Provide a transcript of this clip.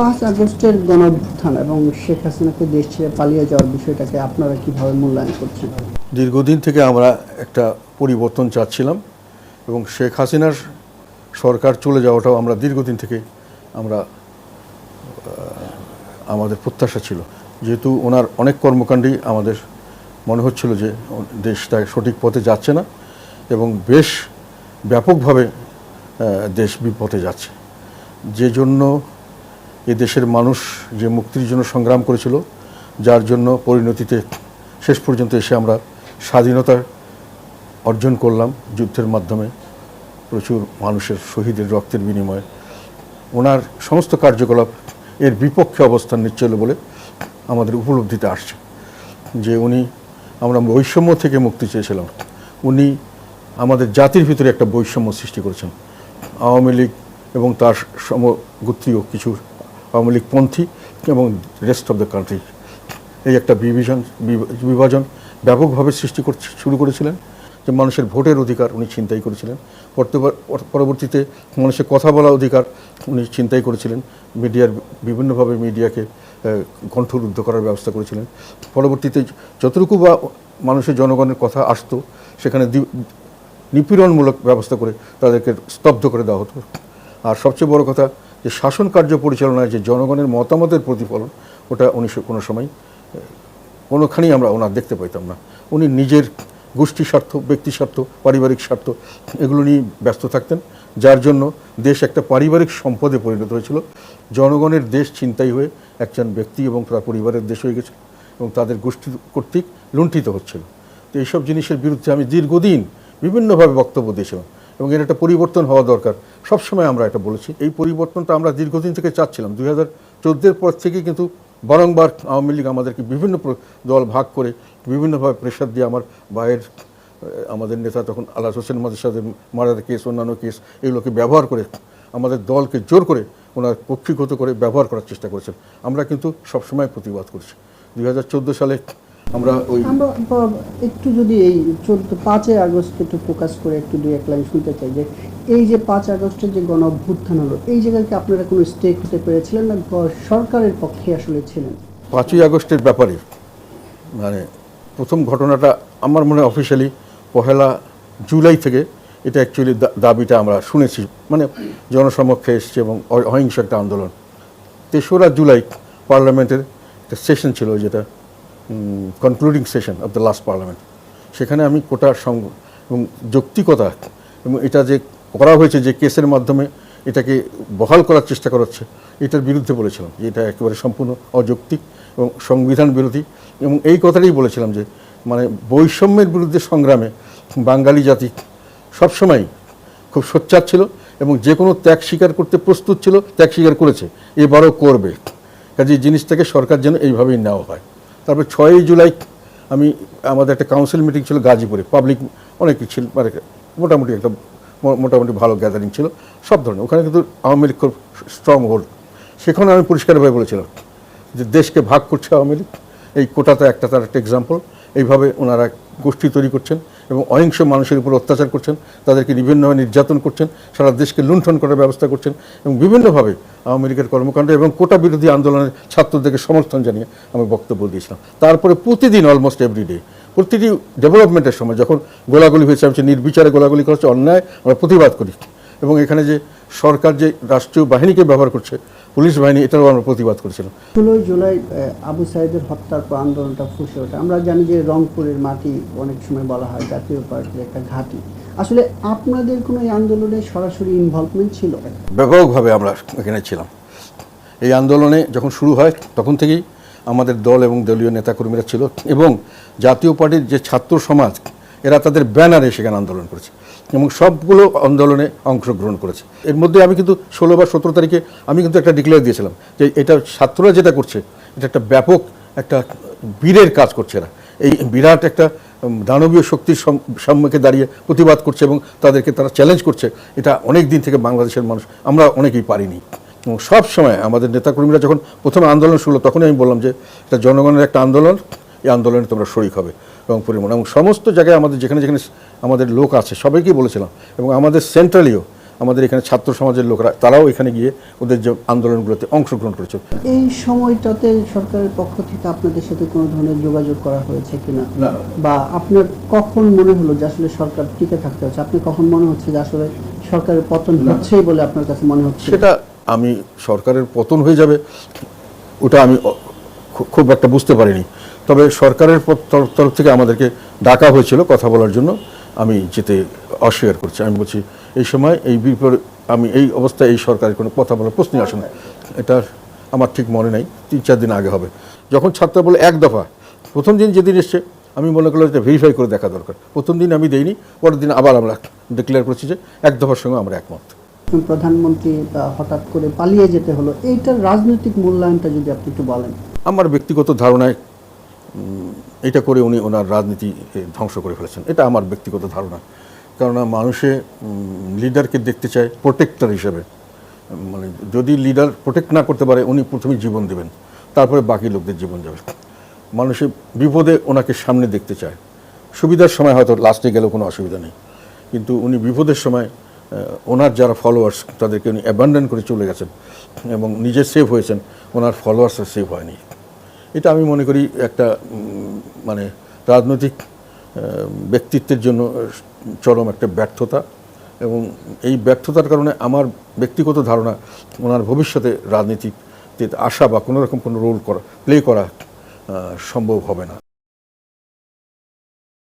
পাঁচ আগস্টের গণঅভ্যুত্থান এবং শেখ হাসিনাকে দেশ ছেড়ে পালিয়ে যাওয়ার বিষয়টাকে আপনারা কীভাবে মূল্যায়ন করছেন? দীর্ঘদিন থেকে আমরা একটা পরিবর্তন চাচ্ছিলাম এবং শেখ হাসিনার সরকার চলে যাওয়াটাও আমরা দীর্ঘদিন থেকে আমরা আমাদের প্রত্যাশা ছিল। যেহেতু ওনার অনেক কর্মকাণ্ডই আমাদের মনে হচ্ছিল যে দেশটা সঠিক পথে যাচ্ছে না এবং বেশ ব্যাপকভাবে দেশ বিপথে যাচ্ছে। যে জন্য এ দেশের মানুষ যে মুক্তির জন্য সংগ্রাম করেছিল, যার জন্য পরিণতিতে শেষ পর্যন্ত এসে আমরা স্বাধীনতা অর্জন করলাম যুদ্ধের মাধ্যমে। প্রচুর মানুষের শহীদের রক্তের বিনিময়ে। ওনার সমস্ত কার্যকলাপ এর বিপক্ষে অবস্থান নিচ্ছিল বলে আমাদের উপলব্ধিতে আসছে। যে উনি আমরা বৈষম্য থেকে মুক্তি চেয়েছিলাম। উনি আমাদের জাতির ভিতরে একটা বৈষম্য সৃষ্টি করেছেন। আওয়ামী লীগ এবং তার সমগোত্রীয় কিছু আওয়ামী লীগ পন্থী এবং রেস্ট অফ দ্য কান্ট্রি এই একটা বিভাজন বিভাজন ব্যাপকভাবে সৃষ্টি করতে শুরু করেছিলেন। যে মানুষের ভোটের অধিকার উনি ছিনতাই করেছিলেন। পরবর্তীতে মানুষের কথা বলার অধিকার উনি ছিনতাই করেছিলেন। মিডিয়ার বিভিন্নভাবে মিডিয়াকে কণ্ঠরুদ্ধ করার ব্যবস্থা করেছিলেন। পরবর্তীতে যতটুকু বা মানুষের জনগণের কথা আসতো, সেখানে নিপীড়নমূলক ব্যবস্থা করে তাদেরকে স্তব্ধ করে দেওয়া হতো। আর সবচেয়ে বড় কথা যে শাসন কার্য পরিচালনায় যে জনগণের মতামতের প্রতিফলন, ওটা উনি কোনো সময়, কোনোখানেই আমরা ওনার দেখতে পাইতাম না। উনি নিজের গোষ্ঠী স্বার্থ, ব্যক্তি স্বার্থ, পারিবারিক স্বার্থ, এগুলো নিয়ে ব্যস্ত থাকতেন, যার জন্য দেশ একটা পারিবারিক সম্পদে পরিণত হয়েছিল। জনগণের দেশ চিন্তাই হয়ে একজন ব্যক্তি এবং তার পরিবারের দেশ হয়ে গেছে এবং তাদের গোষ্ঠী কর্তৃক লুণ্ঠিত হচ্ছিল। তো এইসব জিনিসের বিরুদ্ধে আমি দীর্ঘদিন বিভিন্নভাবে বক্তব্য দিয়েছিলাম। এবং এর একটা পরিবর্তন হওয়া দরকার। সবসময় আমরা এটা বলেছি। এই পরিবর্তনটা আমরা দীর্ঘদিন থেকে চাচ্ছিলাম। দুই হাজার চোদ্দের পর থেকে কিন্তু বারংবার আওয়ামী লীগ আমাদেরকে বিভিন্ন দল ভাগ করে বিভিন্নভাবে প্রেশার দিয়ে আমার ভাইয়ের আমাদের নেতা তখন আল্লাহ হোসেন মাদের সাথে মারার কেস অন্যান্য কেস এগুলোকে ব্যবহার করে আমাদের দলকে জোর করে ওনার কক্ষিগত করে ব্যবহার করার চেষ্টা করেছেন। আমরা কিন্তু সবসময় প্রতিবাদ করছি। দুই হাজার চোদ্দ সালে আমরা ওই একটু যদি এই চোদ্দ পাঁচই আগস্ট একটু ফোকাস করে একটু দুই এক লাইন শুনতে চাই যে এই যে পাঁচ আগস্টের যে গণ অভ্যুত্থান হলো এই জায়গায় কি আপনারা কোনো স্টেক হতে পেরেছিলেন না সরকারের পক্ষে আসলে ছিলেন? পাঁচই আগস্টের ব্যাপারে মানে প্রথম ঘটনাটা আমার মনে অফিসিয়ালি পহেলা জুলাই থেকে এটা অ্যাকচুয়ালি দাবিটা আমরা শুনেছি। মানে জনসমক্ষে এসছে এবং অহিংস একটা আন্দোলন। তেসরা জুলাই পার্লামেন্টের একটা সেশন ছিল যেটা। Concluding session of the last parliament সেখানে আমি কোটার সঙ্গ এবং যৌক্তিকতা এবং এটা যে করা হয়েছে যে কেসের মাধ্যমে এটাকে বহাল করার চেষ্টা করা হচ্ছে, এটার বিরুদ্ধে বলেছিলাম যে এটা একেবারে সম্পূর্ণ অযৌক্তিক এবং সংবিধান বিরোধী এবং এই কথাটাই বলেছিলাম যে মানে বৈষম্যের বিরুদ্ধে সংগ্রামে বাঙালি জাতি সবসময় খুব সোচ্চার ছিল এবং যে কোনো ত্যাগ স্বীকার করতে প্রস্তুত ছিল, ত্যাগ স্বীকার করেছে, এবারও করবে। কাজে জিনিসটাকে সরকার যেন এইভাবেই নেওয়া হয়। তারপর ছয়ই জুলাই আমি, আমাদের একটা কাউন্সিল মিটিং ছিল গাজীপুরে পাবলিক অনেক ছিল মানে মোটামুটি একটা মোটামুটি ভালো গ্যাদারিং ছিল, সব ধরনের। ওখানে কিন্তু আওয়ামী লীগ খুব স্ট্রং হোল্ড সেখানে আমি পরিষ্কারভাবে বলেছিলাম যে দেশকে ভাগ করছে আওয়ামী লীগ, এই কোটাতে একটা তার একটা এক্সাম্পল এইভাবে ওনারা গোষ্ঠী তৈরি করছেন এবং অহিংস মানুষের উপর অত্যাচার করছেন, তাদেরকে বিভিন্নভাবে নির্যাতন করছেন, সারা দেশকে লুণ্ঠন করার ব্যবস্থা করছেন এবং বিভিন্নভাবে আওয়ামী লীগের কর্মকাণ্ড এবং কোটা বিরোধী আন্দোলনের ছাত্রদেরকে সমর্থন জানিয়ে আমি বক্তব্য দিয়েছিলাম। তারপরে প্রতিদিন অলমোস্ট এভরিডে প্রতিটি ডেভেলপমেন্টের সময় যখন গোলাগুলি হয়েছে, আমি নির্বিচারে গোলাগুলি করা হচ্ছে, অন্যায় আমরা প্রতিবাদ করি। এবং এখানে যে সরকার যে রাষ্ট্রীয় বাহিনীকে ব্যবহার করছে পুলিশ বাহিনী এটারও আমরা প্রতিবাদ করেছিলাম। ষোলোই জুলাই আবু সাইদের হত্যার পর আন্দোলনটা ফুসে ওঠে। আমরা জানি যে রংপুরের মাটি অনেক সময় বলা হয় জাতীয় পার্টির একটা ঘাঁটি। আসলে আপনাদের কোনো এই আন্দোলনে সরাসরি ইনভলভমেন্ট ছিল? ব্যাপকভাবে আমরা এখানে ছিলাম। এই আন্দোলনে যখন শুরু হয় তখন থেকেই আমাদের দল এবং দলীয় নেতাকর্মীরা ছিল এবং জাতীয় পার্টির যে ছাত্র সমাজ এরা তাদের ব্যানারে সেখানে আন্দোলন করেছে। এবং সবগুলো আন্দোলনে অংশগ্রহণ করেছে। এর মধ্যে আমি কিন্তু ষোলো বা সতেরো তারিখে আমি কিন্তু একটা ডিক্লেয়ার দিয়েছিলাম যে এটা ছাত্ররা যেটা করছে, এটা একটা ব্যাপক একটা বীরের কাজ করছে এরা। এই বিরাট একটা দানবীয় শক্তির সম্মুখে দাঁড়িয়ে প্রতিবাদ করছে এবং তাদেরকে তারা চ্যালেঞ্জ করছে, এটা অনেক দিন থেকে বাংলাদেশের মানুষ, আমরা অনেকেই পারিনি। এবং সব সময় আমাদের নেতাকর্মীরা যখন প্রথমে আন্দোলন শুরু তখনই আমি বললাম যে, এটা জনগণের একটা আন্দোলন, এই আন্দোলনে তোমরা শরিক হবে। এবং পরিমাণ এবং সমস্ত জায়গায় আমাদের যেখানে যেখানে আমাদের লোক আছে সবাইকেই বলেছিলাম। এবং আমাদের সেন্ট্রালিও আমাদের এখানে ছাত্র সমাজের লোকরা তারাও এখানে গিয়ে ওদের যে আন্দোলনগুলোতে অংশগ্রহণ করেছে। এই সময়টাতে সরকারের পক্ষ থেকে আপনাদের সাথে কোনো ধরনের যোগাযোগ করা হয়েছে কিনা? না। বা আপনার কখন মনে হলো যে আসলে সরকার টিকে থাকতে হচ্ছে? আপনি কখন মনে হচ্ছে যে আসলে সরকারের পতন হচ্ছেই বলে আপনার কাছে মনে হচ্ছে? সেটা আমি সরকারের পতন হয়ে যাবে ওটা আমি খুব একটা বুঝতে পারিনি। তবে সরকারের তরফ- থেকে আমাদেরকে ডাকা হয়েছিল কথা বলার জন্য। আমি যেতে অস্বীকার করছি। আমি বলছি এই সময় এই বিপর আমি এই অবস্থায় এই সরকারের কোনো কথা বলার প্রশ্নই আসে না। এটা আমার ঠিক মনে নেই। তিন চার দিন আগে হবে। যখন ছাত্র বলে এক দফা প্রথম দিন যেদিন এসছে আমি মনে করলাম এটা ভেরিফাই করে দেখা দরকার। প্রথম দিন আমি দেইনি পরের দিন আবার আমরা ডিক্লেয়ার করছি যে এক দফার সঙ্গে আমরা একমত। প্রধানমন্ত্রী হঠাৎ করে পালিয়ে যেতে হলো এইটার রাজনৈতিক মূল্যায়নটা যদি আপনি একটু বলেন। আমার ব্যক্তিগত ধারণায় এটা করে উনি ওনার রাজনীতি ধ্বংস করে ফেলেছেন। এটা আমার ব্যক্তিগত ধারণা। কেননা মানুষে লিডারকে দেখতে চায় প্রোটেক্টর হিসেবে। মানে যদি লিডার প্রোটেক্ট না করতে পারে, উনি প্রথমে জীবন দেবেন। তারপরে বাকি লোকদের জীবন যাবে। মানুষে বিপদে ওনাকে সামনে দেখতে চায়। সুবিধার সময় হয়তো লাস্টে গেলেও কোনো অসুবিধা নেই। কিন্তু উনি বিপদের সময় ওনার যারা ফলোয়ার্স তাদেরকে উনি অ্যাবান্ডন করে চলে গেছেন। এবং নিজে সেভ হয়েছেন। ওনার ফলোয়ার্সরা সেভ হয়নি। এটা আমি মনে করি একটা মানে রাজনৈতিক ব্যক্তিত্বের জন্য চরম একটা ব্যর্থতা এবং এই ব্যর্থতার কারণে আমার ব্যক্তিগত ধারণা ওনার ভবিষ্যতে রাজনীতিতে আসা বা কোনোরকম কোনো রোল করা প্লে করা সম্ভব হবে না।